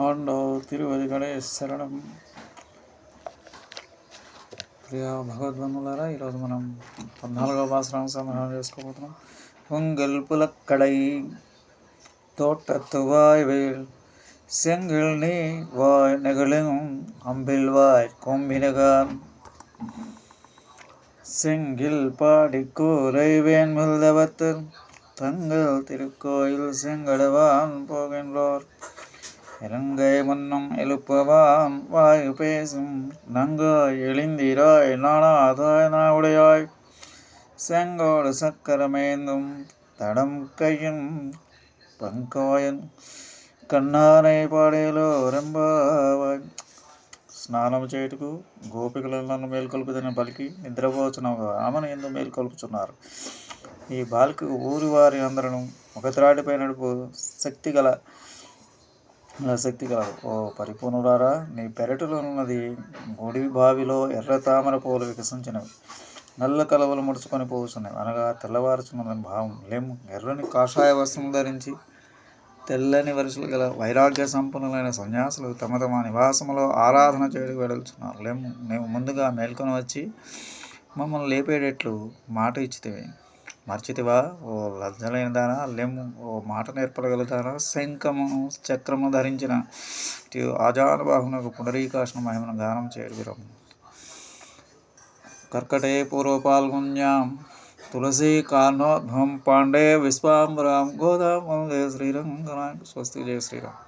ఆండో తిరువది గణేష్ శరణం ప్రియ భగవద్బంధులారా ఈరోజు మనం పద్నాలుగవ భాషను సంగ్రహం చేసుకోబోతున్నాం పొంగల్ పులక్కడై தோட்டத்துவாய் வேல் செங்கில் நீ வாய் நெகிழும் அம்பில்வாய் கொம்பினகான் செங்கில் பாடி கூரை வேன்முல் தவத்தில் தங்கள் திருக்கோயில் செங்கடவான் போகின்றோர் இலங்கை மன்னம் எழுப்பவான் வாயு பேசும் நங்காய் எழுந்திராய் நானாதாய் நாவுடையாய் செங்கோடு சக்கரமேந்தும் தடம் கையும் పంకాయన్ కన్నానై పాడేలో రెంబావాయ్ స్నానం చేయుటకు గోపికలు నన్ను మేల్కొల్పుదని పలికి నిద్రపోచున్న ఆమెను ఎందుకు మేల్కొల్పుచున్నారు ఈ బాలిక ఊరి వారి అందరూ ఒక త్రాటిపై నడుపు శక్తి గల శక్తి గల ఓ పరిపూర్ణుడారా నీ పెరటిలో ఉన్నది గుడి బావిలో ఎర్ర తామర పూలు వికసించినవి. నల్ల కలవలు ముడుచుకొని పోతున్నాయి అనగా తెల్లవారుచున్నదని భావం. లేము ఎర్రని కాషాయ వస్త్రం ధరించి తెల్లని వరుసలు గల వైరాగ్య సంపన్నులైన సన్యాసులు తమ తమ నివాసములో ఆరాధన చేయడానికి వెడల్చున్నారు లేము మేము ముందుగా మేల్కొని వచ్చి మమ్మల్ని లేపేటట్లు మాట ఇచ్చితేవి. మర్చితివా? ఓ లజ్జలైన దానా లెమ్ ఓ మాట నేర్పగలుగుతానా? శంఖము చక్రము ధరించిన ఆజానుబాహునకు పునరీకాశన మహిమను గానం చేయడం కర్కటే పూర్వ పాల్గొన్యాం తులసి కానోద్భం పాండే విశ్వాంబరాం గోదాం వందే శ్రీరంగనాయక స్వస్తి జయ శ్రీరామ్.